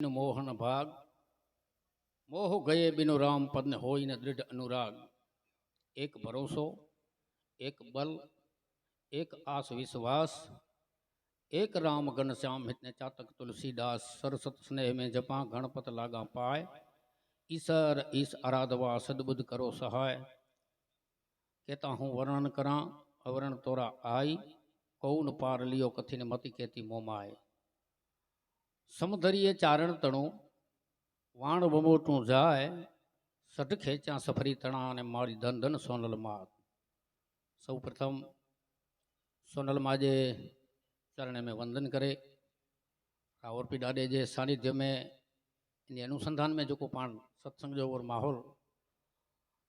નું મોહન ભાગ મોહ ગયે બિનો રામ પદને હોય ને દૃઢ અનુરાગ એક ભરોસો એક બલ એક આસ વિશ્વાસ એક રામ ઘન શ્યામ હિતને ચાતક તુલસીદાસ સરસત સ્નેહ में જપા ગણપત લાગા પાય ઈસર ઈસ આરાધવા સદબુદ્ધ કરો સહાય કેતા હું વર્ણન કરા અવરણ તોરા આઈ કૌન પાર લિયો કથિને મતિ કેતી મોમાય સમધરીએ ચારણ તણું, વાણ બમોટું જાય, સટખે ત્યાં સફરી તણા અને મારી ધન ધન સોનલ માત. સૌ પ્રથમ સોનલ માજે ચરણે મેં વંદન કરે. રાવરપી ડાડે જે સાનિધ્ય મેં, એની અનુસંધાન મેં જોકો પણ સત્સંગ જેવો માહોલ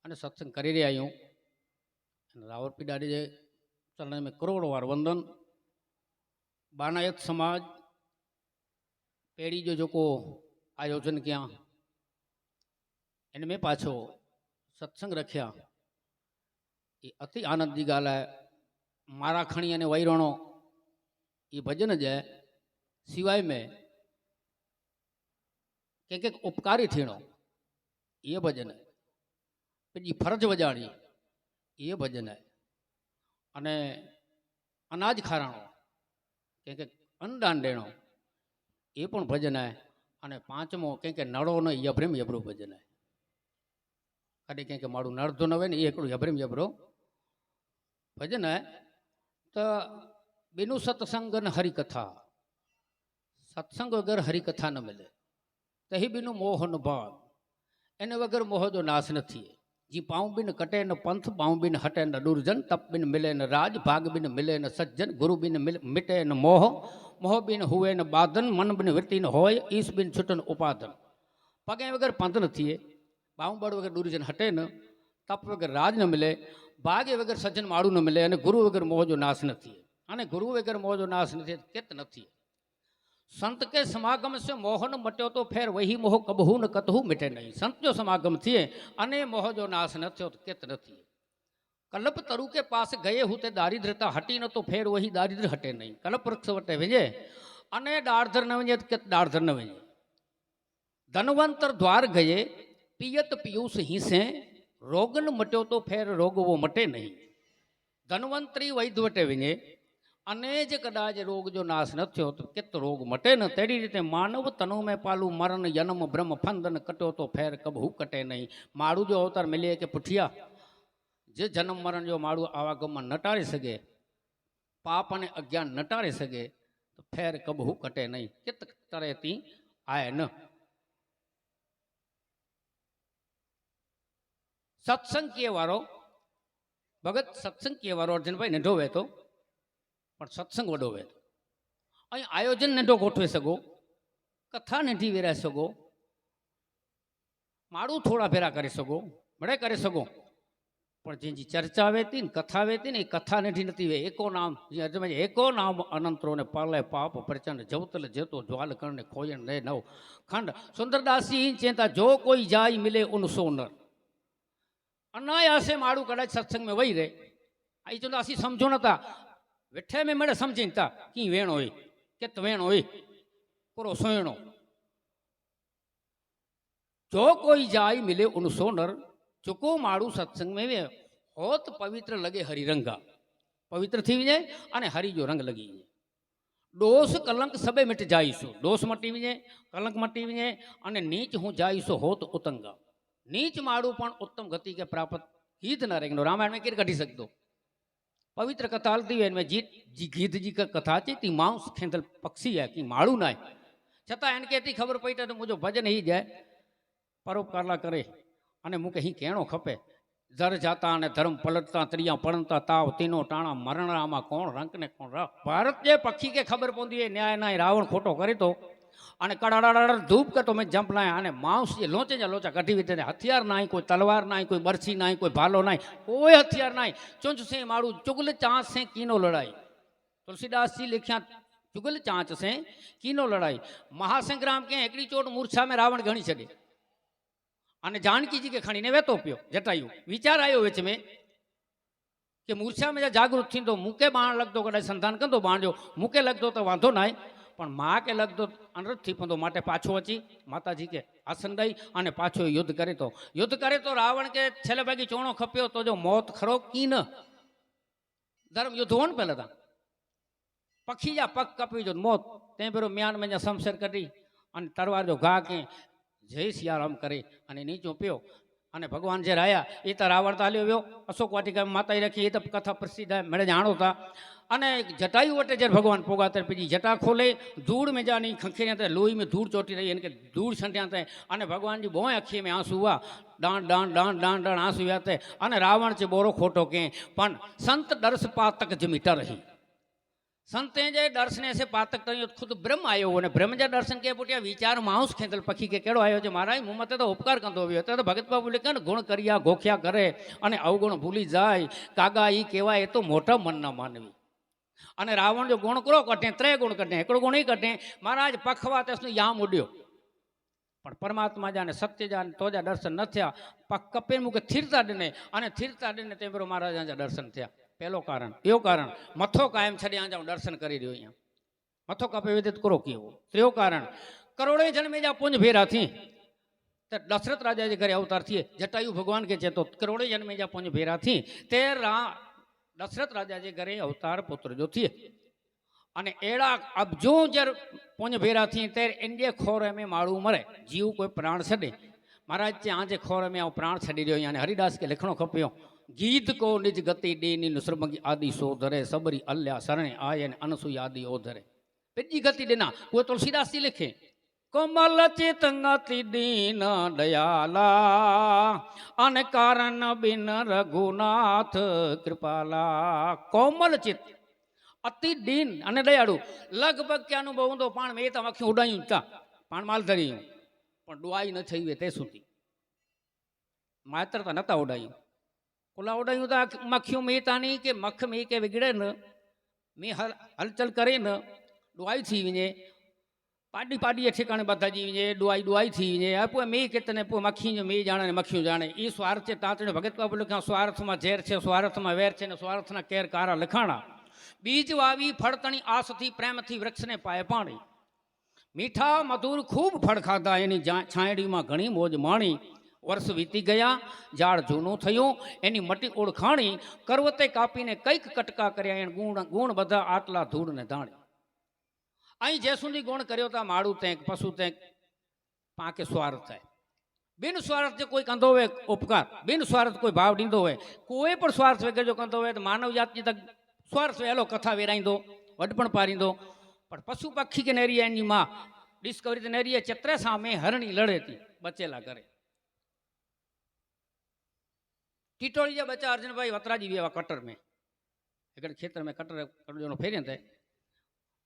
અને સત્સંગ કરી રહ્યા હું અને રાવરપી ડાડે જે ચરણે મેં કરોડો વાર વંદન. બાનાયત સમાજ પહેરી જો જોકો આવ્યો છે ને ક્યાં? એને મેં પાછો સત્સંગ રખ્યા. એ અતિ આનંદજી ગાલાય મારા ખણી અને વૈરણો, એ ભજન જ સિવાય મેં કે કંઈક ઉપકારી થીણો. એ ભજન પછી ફરજ વજાણી, એ ભજન અને અનાજ ખારાણો કે કંઈક અન્નદાન દેણો એ પણ ભજન આય. અને પાંચમો કંઈ કે નળો ન યભ્રેમ યભરો ભજન આય. અને કંઈ કે મારું નળધો ન હોય ને, એ એકડું યભ્રેમ યભરો ભજન આય. તો બેનું સત્સંગ ને હરિકથા. સત્સંગ વગર હરિકથા ન મળે. તહી બીનું મોહન ભાવ એને વગર મોહદો નાશ નથી जी पाँव बिन कटे न पंथ पाँव बिन हटे न दुर्जन, तप बिन मिले न राज, भाग बिन मिले न सज्जन, गुरु बिन मिटे न मोह मोह बिन हुए न बाधन, मन बिन वृत्ति न होय, ईस बिन छुटन उपादन पगे वगैरह पंथ न थिए पाँव बड़ वगैरह दुर्जन हटे न, तप वगैरह राज न मिले भाग्य वगैरह सज्जन माड़ू न मिले, अने गुरु वगैरह मोह जो नाश न थिए। अने गुरु वगैरह मोह जो नाश न थिए, कित न थिए। संत के समागम से मोहन न मटियो तो फेर वही मोह कबहू न कतहू मिटे नहीं। संत जो समागम थिए, अने मोह जो नाश न थियो तो केत न थिए। कल्प तरु के पास गए हुते दारिद्रता हटी न तो फेर वही दारिद्र हटे नहीं। कल्प वृक्ष वटे वञे अने ॾाढ़धर न वञे तो केत ॾाढ़धर न वञे धनवंतर द्वार गए पियत पीयूष हीसे, रोगन मटियो तो फिर रोग वो मटे नहीं। धनवंतरी वैद्य वटे वञे અને જે કદાચ રોગ જો નાશ ન થયો તો કેત રોગ મટે ન? તેડી રીતે માનવ તનો મેં પાલું મરણ જન્મ બ્રહ્મ ફંદન કટ્યો તો ફેર કબહુ કટે નહીં? માળું જો અવતાર મળીએ કે પૂઠિયા? જે જન્મ મરણ જો માળું આવાગમમાં નટાડી શકે, પાપ અને અજ્ઞાન નટાડી શકે, તો ફેર કબહુ કટે નહીં? કેત તરેતી આય ન. સત્સંગ વાળો ભગત સત્સંગ વાળો અર્જુનભાઈ નંઢો વહેતો પણ સત્સંગ વડો વહેતો અહીં આયોજન નંઢો ગોઠવી શકો, કથા નેઠી વેરાઈ શકો, માળું થોડા ફેરા કરી શકો મળે કરી શકો. પણ જેની ચર્ચા વહેતી ને કથા વહેતી ને એ કથા નથી વે એકો નામ, જે એકો નામ અનંતરો ને પાલે પાપ પ્રચંડ, જવતલ જેતો જ્વાલ કરને ખોયણ રે નવ ખંડ. સુંદરદાસી ચેતા જો કોઈ જાય મિલે ઉન સોનર. અનાયાસે માળું કદાચ સત્સંગમાં વહી રહે આ ચલો અસી સમજો નતા વેઠે में મળે સમજીને તા કી વેણ હોય કેત વેણ હોય પૂરો સોયણો જો કોઈ જાય મિલે ઉન સોનર ચૂકો માળું સત્સંગ में વે હોત પવિત્ર લગે હરિરંગા પવિત્ર થઈ જાય અને હરી જો રંગ લગી જાય દોષ કલંક સબે મિટ જાઈશું દોષ મટી જાય કલંક મટી જાય અને નીચ હું જાઈશું હોત ઉતંગા નીચ માળું પણ ઉત્તમ ગતિ કે પ્રાપ્ત ગીત ન રેગનો રામાયણ में केर कढी सकतो पवित्र कथा हलती हुई में जीत जी गीत जी का कथा थी ती मांस खेंदल पक्षी है की माड़ू ना है છતાં એને કહેતી ખબર પડી તો મુજો ભજન હી જાય પરોપકારલા કરે અને મૂકે હી કહેણો ખપે જર જાતા અને ધર્મ પલટતા ત્રિયા પડતા તાવ તીનો ટાણા મરણામાં કોણ રંક ને કોણ ર ભારત જે પક્ષી કે ખબર પહોંચી એ ન્યાય નાય રાવણ ખોટો કરી તો અને કડાડાડ ધૂપ કરતો મેં જંપ નાય અને માવસી લોચે જ લોચા કઢી વીતે હથિયાર નાય, કોઈ તલવાર નાય, કોઈ બરછી નાય, કોઈ ભાલો નાય, કોઈ હથિયાર નાય. ચુંચ સે મારું ચુગલ ચાંચ સે કીનો લડાઈ. તુલસીદાસજી લખ્યા, ચુગલ ચાંચ સે કીનો લડાઈ. મહાસંગ્રામ કે એકડી ચોટ મૂર્છા મેં રાવણ ગણી છડે અને જાનકીજી કે ખણીને વહેતો પ્યો, જટાયું. વિચાર આવ્યો વેચ મેં કે મૂર્છા મેં જાગૃત થઈને તો મૂકે બાણ લગતો કદાચ સંતાન કરતો બાણ જો મૂકે લગતો તો વાંધો નાય. પણ મા કે લગતો અનરથથી પંદો માટે પાછો વચી, માતાજી કે આસન દઈ અને પાછો યુદ્ધ કરે તો. યુદ્ધ કરે તો રાવણ કે છેલ્લે ભાગી ચોણો ખપ્યો તો જો મોત ખરો કી ન? ધર્મ યુદ્ધ હોન પહેલા તા. પક્ષી જા પગ કપી જો મોત. તે પેલો મ્યાન મેં સમસર કરી અને તરવાર જો ઘા કે જય સિયારામ કરે અને નીચો પ્યો. अने भगवान जे आया ये तो रावण तो हलो वो अशोक वाटिका माता रखी ये तो कथा प्रसिद्ध है मेरे जाणो था अने जटायु वटे जर भगवान पोगा तर पीजी जटा खोले धूड़ में जानी खंखेरे तर लोई में धूड़ चोटी रही इनके धूड़ छंटिया तय अने भगवान जी बोए अखी में आँसू हुआ डांड डांड डांड डांड डांड आँसू हुआ तय अने रावण चे बोरो खोटो के पन संत दर्श पातक तक जमीटा रही સંતે જે દર્શને છે પાતક કર્યો ખુદ બ્રહ્મ આવ્યો અને બ્રહ્મ જે દર્શન કે પૂટ્યા વિચાર માઉસ ખેંચલ પખી કે કેળો આવ્યો છે મારા મુમતે તો ઉપકાર કંદો આવ્યો. તો ભગત બાબુ લીધે ને ગુણ કર્યા, ગોખ્યા કરે અને અવગુણ ભૂલી જાય. કાગા ઈ કહેવાય, એ તો મોટા મનના માનવી. અને રાવણ જો ગુણ કરો કટે ત્રે ગુણ કટે એકડો ગુણ કટે મહારાજ પખવા તેસનું યામ ઉડ્યો. પણ પરમાત્મા જાને સત્ય જાને તો જા દર્શન ન થયા. પક કપે મૂકે થીરતા ડને અને થીરતા ડને તે બરો મહારાજા દર્શન થયા. પહેલો કારણ, એવું કારણ. મથો કાયમ છડી આ જાઉં દર્શન કરી રહ્યો અહીંયા. મથો કપે વિદિત કરો કેવું. ત્રીજો કારણ કરોડે જન્મે જા પુંજ ભેરાથી દશરથ રાજાજી ઘરે અવતાર થઈએ. જટાયુ ભગવાન કે છે તો કરોડે જન્મે જા પુંજ ભેરાથી તે દશરથ રાજાજી ઘરે અવતાર પુત્ર જો થઈએ. અને એડા અબજો જર પુંજ ભેરાથી તે ઇન્ડિયા ખોર એમે માળું મરે. જીવ કોઈ પ્રાણ છડે. મહારાજ ત્યાં જે ખોર એમે પ્રાણ છડી રહ્યો અને હરિદાસ કે લખણો ખપ્યો. ગીત કો નિજ ગતિ દેની નુસરમંગી આદિ સો ધરે સબરી અલ્યા શરણે આય અને અનસુઈ આદિ ઓ ધરે બીજી ગતિ દેના કોઈ તુલસીદાસથી લખે, કોમલ ચેતંગતિ દીન દયાલા, અને કારણ બિન રઘુનાથ કૃપાલા. કોમલ ચિત અતિ દીન અને દયાળુ. લગભગ કે અનુભવ તો પણ મેં તો આખી ઉડાયું તા પણ માલ ધરી પણ ડુઆઈ ન થઈ તે સુધી. માત્ર તો નતા ઉડાયું. ઓલા ઉડાયું તો આ મખ્યું મેતાની કે મખ મે કે વિગડે ન. મેં હલ, હલચલ કરે ન. ડુઆઈ થી વિને પાડી પાડીએ ઠેકાણે બધા જીવીને ડુઆઈ ડુઆઈ થી ને આપો મેં કે તને પો મખી ને મેં જાણે ને મખ્યું જાણે. એ સ્વાર્થ છે તાતણે ભગત બાબુ લખ્યા સ્વાર્થમાં ઝેર છે, સ્વાર્થમાં વેર છે ને સ્વાર્થના કેર કારા લખાણા. બીજ વાવી ફળતણી આસથી પ્રેમથી વૃક્ષને પાય પાણી. મીઠા મધુર ખૂબ ફળ ખાધા એની જા- છાંયડીમાં ઘણી મોજ માણી. વર્ષ વીતી ગયા, ઝાડ જૂનું થયું, એની મટી ઓળખાણી, કરવતે કાપીને કંઈક કટકા કર્યા, એને ગુણ ગુણ બધા આટલા ધૂળને ધાણી. અહીં જે સુધી ગુણ કર્યો તા, માળું તેંક, પશુ તેંક પાંકે સ્વાર્થ થાય. બિન સ્વાર્થ જે કોઈ કંધો હોય, ઉપકાર. બિન સ્વાર્થ કોઈ ભાવ ડીંદો હોય, કોઈ પણ સ્વાર્થ વગર જો કંધો હોય, તો માનવ જાતની તક સ્વાર્થ વહેલો કથા વેરાઈ દો વડપણ પારી દો પણ પશુ પક્ષી કે નેરી એની માં, ડિસ્કવરી તો નેરીએ ચત્રે સામે હરણી લડેતી બચેલા કરે ટીટોળી જે બચ્ચા અર્જુનભાઈ વતરાજી વેવા કટર મેં. એકડ ખેતર મેં કટર કટરનો ફેર્યા થાય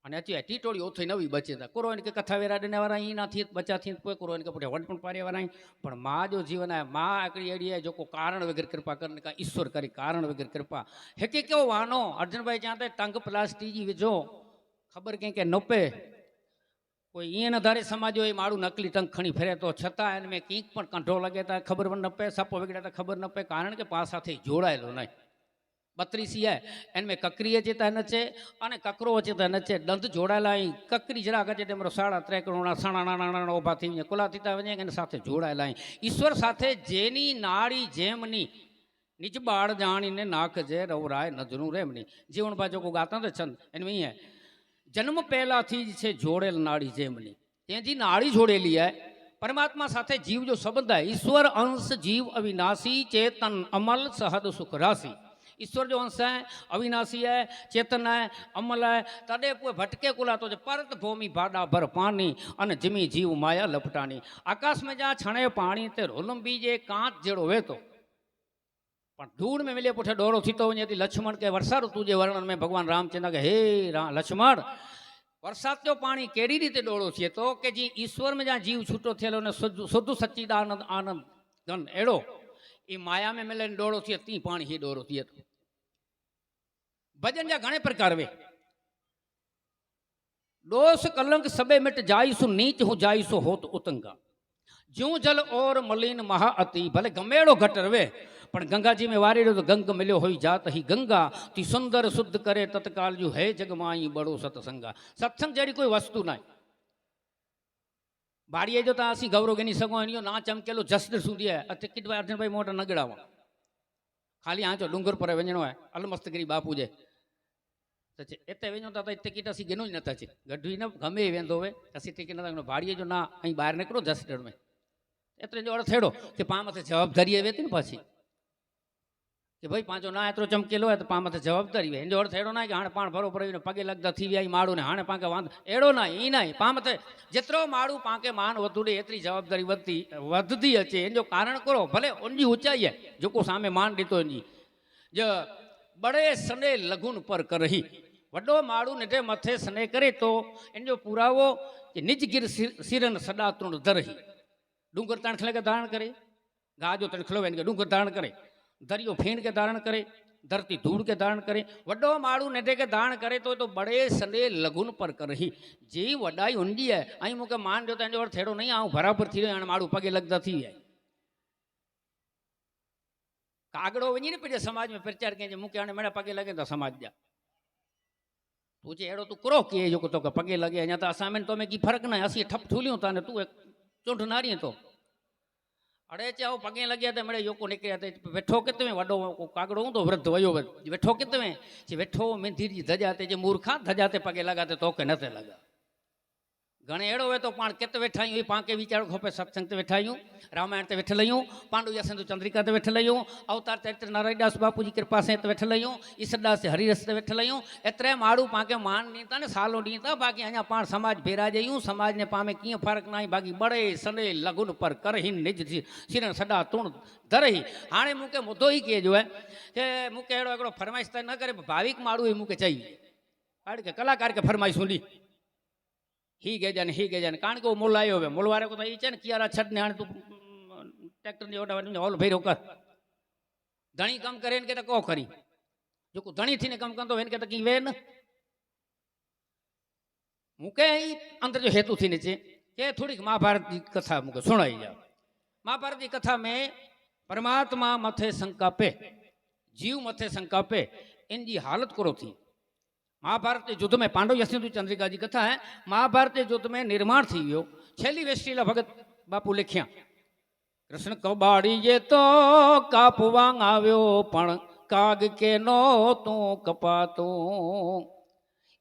અને અચી ટીટોળી ઓથી નવી બચે તા કોરો કે કથા વેરા ડને વાળા અહીં નાથી બચા થી કોઈ કોરો કે પુઠે વડ પણ પારે વાળા. પણ મા જો જીવન આ મા આકડી એડી જો કો કારણ વગર કૃપા કરને કા ઈશ્વર કરી કારણ વગર કૃપા. હે કે કેવો વાનો? અર્જુનભાઈ જ્યાં તે ટંગ પ્લાસ્ટીજી વિજો ખબર કે કે નપે. કોઈ એના ધારે સમાજ હોય મારું નકલી ટંક ખણી ફેરે, તો છતાં એને મેં કંઈક પણ કંઠો લાગે તા ખબર પણ નપે સાપો વગડ્યા તા ખબર નપે કારણ કે પાસાથી જોડાયેલો નહીં. બત્રીસી હે એને મેં કકરીએ ચેતા નચે, અને કકરો ચેતા નચે, દંત જોડાયેલા અહીં, કકરી જરા કચે તેમરો સાડા ત્રે કરોડા સાણા નાના નાના ઊભા થઈ કુલા થતા વજે એને સાથે જોડાયેલા અહીં. ઈશ્વર સાથે જેની નાળી જેમની નિજ બાળ જાણીને નાખ જે રવરાય નજરું રેમની. જીવન બાજુ કો ગાતા તો છંદ, એને અહીં જન્મ પહેલાથી જ છે જોડેલ નાળી જેમની ત્યાંથી નાળી જોડેલી હે પરમાત્મા સાથે જીવ જો સંબંધ હે ઈશ્વર અંશ જીવ અવિનાશી ચેતન અમલ સહદ સુખ રાશि ईश्वर जो अंश है अविनाशी है चेतन है अमल है तॾहिं पोइ भटके कुला तो परत भूमि भाॾा भर पानी अने जिमी जीव माया लपटानी आकाश में जा छणे पाणी ते रोलंबी जे कांच जहिड़ो वेतो પણ ધૂળ में मिले पुठे डोरो थीतो वञे थी लक्ष्मण के वर्षा ऋतु जे वर्णन में भगवान रामचंद्र के हे रा लक्ष्मण વરસાદ જો પાણી કેડી રીતે ડોળો છે તો કે જે ઈશ્વરમાં જ્યાં જીવ છૂટો થયેલો ને શુદ્ધ શુદ્ધ સચ્ચિદાનંદ આનંદ ધન એડો એ માયા में मिले डोळो थिए ती पाणी ही डोरो थिए थो भजन जा घणे प्रकार वे दोष कलंक सबे मिट जाईसु नीच हूं जाईसु होत उतंगा ज्यों जल और मलिन महा अति भले गमेड़ो घट रवे પણ ગંગાજી મેં વારી રહ્યો ગંગ મળ્યો હોય જાત હી ગંગા. તી સુંદર શુદ્ધ કરે તત્કાલ જો હે જગમાં અહીં બળો સત્સંગા. સત્સંગ જેવી કોઈ વસ્તુ નહીં બાળીએ જો ત્યાં અસી ગૌરવ ગણી સગો એની ના ચમકેલો જસ્ત સુધી હે. કીધું અર્જુનભાઈ, મોટા નગડાવા ખાલી આંચો ડુંગર પર વંજણો હે. અલમસ્તગીરી બાપુ જે. સચે એતે વેñો તા તે ટિકિટ અસી ગેનો જ નતા છે. ગઢવી ને ગમે વેંદો હોય અસી ટિકિટ નતા ભાડીએ જો ના, અહીં બહાર નીકળો જસદર મેં એતરે જો અર્થ હેડો કે પામાંથી જવાબદારી આવે હતી ને પાછી. કે ભાઈ, પાંચો ના એતરો ચમકેલો હોય તો પામાંથી જવાબદારી હોય એનો અર્થ એડો ના કે હાણે પાણ ભરો પડ્યો પગે લગતા થઈ ગયા માળું ને હાણે પાંકે વાંધો. એડો ના એ ના પા માથે જેટલો માળું પાંકે માન વધુડે એટલી જવાબદારી વધતી વધતી હશે. એનો કારણ કરો, ભલે ઊંજી ઊંચાઈએ જોકો સામે માન દીધો એની જ બડે સને લઘુન પર કરહી. વડો માળું ને મથે સને કરે તો એનો પુરાવો કે નિજ ગીર સિર- સિરન સદા તૃણ ધરહી. ડુંગર તણખલે કે ધારણ કરે. ગાજો તણખલો એને ડુંગર ધારણ કરે. દરિયો ફીણ કે ધારણ કરે, ધરતી ધૂળ કે ધારણ કરે, વડો માળું ને કે ધારણ કરે તો તો બડે સને લઘુન પર કરહી. જે વડાઈ ઊંડી હે અહીં મૂકે માન જો તેનો અર્થ થેડો નહીં, આવું બરાબર થઈ રહ્યો અને માળું પગે લગતા થઈ જાય કાગડો વñી ને પછી સમાજમાં પ્રચાર કે મૂકે અને મેળા પગે લગે તો સમાજ જા. તું જે એડો તું કરો કે જો તો કે પગે લગે, અહીંયા તો અસામેન તો મેં કી ફરક ના હસી ઠપ થૂલ્યું તાને, તું એક ચૂંટ નારી તો. અડે ચાવ પગે લગ્યા તે મળે યોકો નીકળ્યા તે વેઠો કે તમે? વડો કાગડો હું તો વૃદ્ધ વયો વેઠો કે તમે? જે વેઠો મેંધીરી ધજાતે જે મૂર્ખા ધજાતે પગે લગાતે તો કે નથી લગા ઘણે એડો હોય તો પણ કેત વેઠાયું પાંકે વિચારો ખપે સત્સંગ તે વેઠાયું, રામાયણ તે વેઠલાયું પાંડુ યસંતુ ચંદ્રિકા તે વેઠલાયું, અવતાર ચરિત્ર નારાયણદાસ બાપુજી કૃપા સે તે વેઠલાયું ઈશ્વરદાસ હરિરસ તે વેઠલાયું, એત્રે માડું પાંકે માન નીતા ને સાલો નીતા બાકી અહીંયા પાણ સમાજ ભેરા જયું, સમાજને પામે કીએ ફરક નહીં બાકી બળે સને લગુન પર કરહીન નિજ શિરણ સદા તુણ ધરહી. હાણે મૂકે મુદ્દો ઈ કે જો હે કે મૂકે એડો એકડો ફરમાઈશ ન કરે ભાવિક માડું એ મૂકે ચાઈ. કે કલાકાર કે ફરમાઈશ ઊંડી ही गेजन ही गेजन कारण के मूल आयो हुए मूल वाले को तो ये कियारा छट ने तू ट्रैक्टर ने ओटा वाले हॉल फेर होकर धनी कम करें इनके तो कौ करी जो को धनी थी ने कम कर तो इनके तो की वेन मुके ही अंदर जो हेतु थी नीचे ये थोड़ी महाभारत की कथा मुके सुनाई जा महाभारत की कथा में परमात्मा मथे संकापे जीव मथे संकापे इनकी हालत करो थी महाभारत के युद्ध में पांडव यशिंदु चंद्रिका जी कथा है। महाभारत के युद्ध में निर्माण थी यो। छेली वेस्टी भगत बापू लिखिया। कृष्ण कबाड़ी ये तो कापवांग आवे पण काग के नो तू कपा तू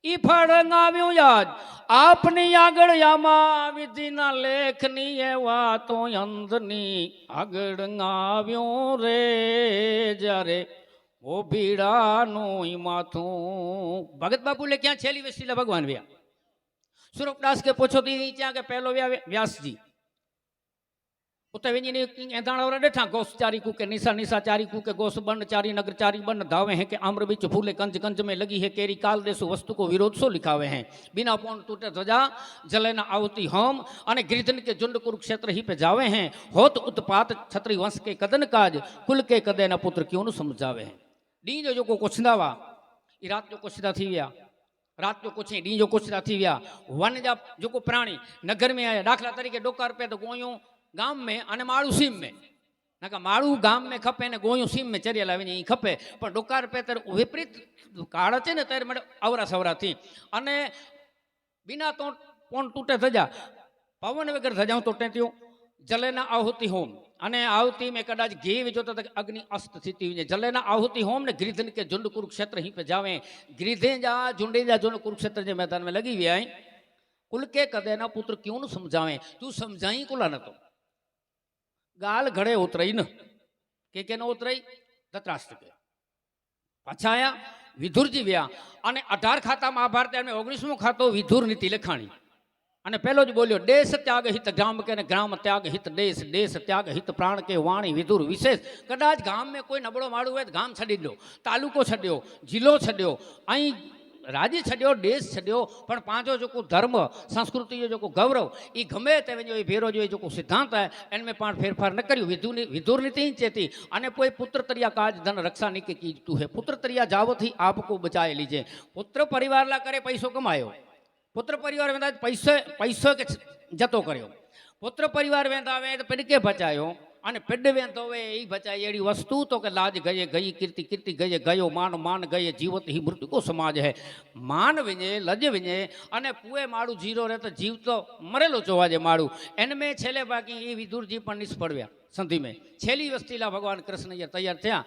ई फड़ंग आवे याद आपने आगड़ यामा, विधि ना लेखनी है वा तो अंधनी आगड़ आवे रे जरे ઓ ભીડાનું ઈ માથું ભગત બાપુ લે ક્યાં છેલી વેસીલા ભગવાન વ્યા સુરપદાસ કે પૂછો તી ત્યાં કે પહેલો વ્યા વ્યાસજી ઉતે વેજીને એંધાણા વરા ડેઠા ગોસ ચારી કુ કે નિશા નિશા ચારી કુ કે गोस बन चारी नगर चारी बन धावे हैं कि आम्र बीच फूले कंज कंज में लगी है केरी काल देसु वस्तु को विरोध सो लिखावे हैं बिना पौन टूटे ध्वजा जले न आवती होम અને ગિરિધન કે ઝુંડ કુરુક્ષેત્ર ही पे जावे हैं होत उत्पात छत्री वंश के कदन काज कुल के कदे न पुत्र क्यों न समझावे हैं ॾींहं जो जेको कुछंदा हुआ इहे राति जो कुछंदा थी विया राति जो कुझु ॾींहं जो कुझु था थी विया वन जा जेको प्राणी नगर में आया दाख़िला तरीक़े डोका पिया त गोयूं गाम में अने माण्हू सीम में न का माण्हू गाम में खपे ने गोयूं सीम में चरियल वञे ई खपे पर डोकार पिया त विपरीत काड़ अचे न त अवरा सवरा थी अने बिना तो कोन टूटे सॼा पवन वग़ैरह सॼाऊं टुटे थियूं જલેના આહુતિ હોમ. અને આવતી મેં કદાચ ઘેવ જોતા હતા અગ્નિ અસ્ત સ્થિતિ ને જલેના આહુતિ હોમ ને ગ્રીધન કે ઝુંડ કુરુક્ષેત્ર હિ પે જાવે. ગ્રીધે જા, ઝુંડે જા જોને કુરુક્ષેત્ર જે મેદાન મેં લગી વ્યાય. કુલકે કદે ના પુત્ર ક્યું સમજાવે? તું સમજાઈ કુલા નતો ગાલ ઘડે ઉતરાઈ ન. કે કે ન ઉતરાઈ? ધતરાષ્ટ્ર કે. પાછા આયા વિધુરજી વ્યા. અને અઢાર ખાતા મહાભારત અને ઓગણીસમો ખાતો વિધુર નીતિ લખાણી. અને પેલો જ બોલ્યો, દેશ ત્યાગ હિત ગામ કે ગ્રામ ત્યાગ હિત દેશ દેશ ત્યાગ હિત પ્રાણ કે વાણી વિધુર વિશેષ. કદાચ ગામ મેં કોઈ નબળો માળું હોય તો ગામ છડી દો તાલુકો છડ્યો, જિલ્લો છડ્યો, અહીં રાજી છડ્યો, દેશ છડ્યો, પણ પાંચો જોકો ધર્મ સંસ્કૃતિનો જોકો ગૌરવ એ ગમે તેમ જો એ ભેરો જો એ જોકો સિદ્ધાંત હે એને મેં પણ ફેરફાર ન કર્યું. વિધુની વિધુર નીતિ ચેતી. અને કોઈ પુત્ર તરિયા કાજ ધન રક્ષા ની કે કીધું હે. પુત્ર તરિયા જાવથી આપકો બચાયેલી છે પુત્ર પરિવારલા કરે પૈસો કમાયો. પુત્ર પરિવાર વેંદા પૈસો પૈસો કે જતો કર્યો. પુત્ર પરિવાર વેંદા આવે તો પેલી કે બચાયો અને પેડ તો હોય એ બચાય એડી વસ્તુ તો કે લાજ ગયે ગઈ કીર્તિ કીર્તિ ગયે, ગયો માન માન ગયે, જીવત હિ મૃત્યુ સમાજ હે. માન વિને, લજ વિને અને પુએ માળું જીરો રહે તો જીવ તો મરેલો જોવા જે માળું એને મેં છેલ્લે બાકી એ વિદુરજી પણ નિષ્ફળ્યા સંધિ મેં. છેલ્લી વસ્તીલા ભગવાન કૃષ્ણ અહીંયા તૈયાર થયા.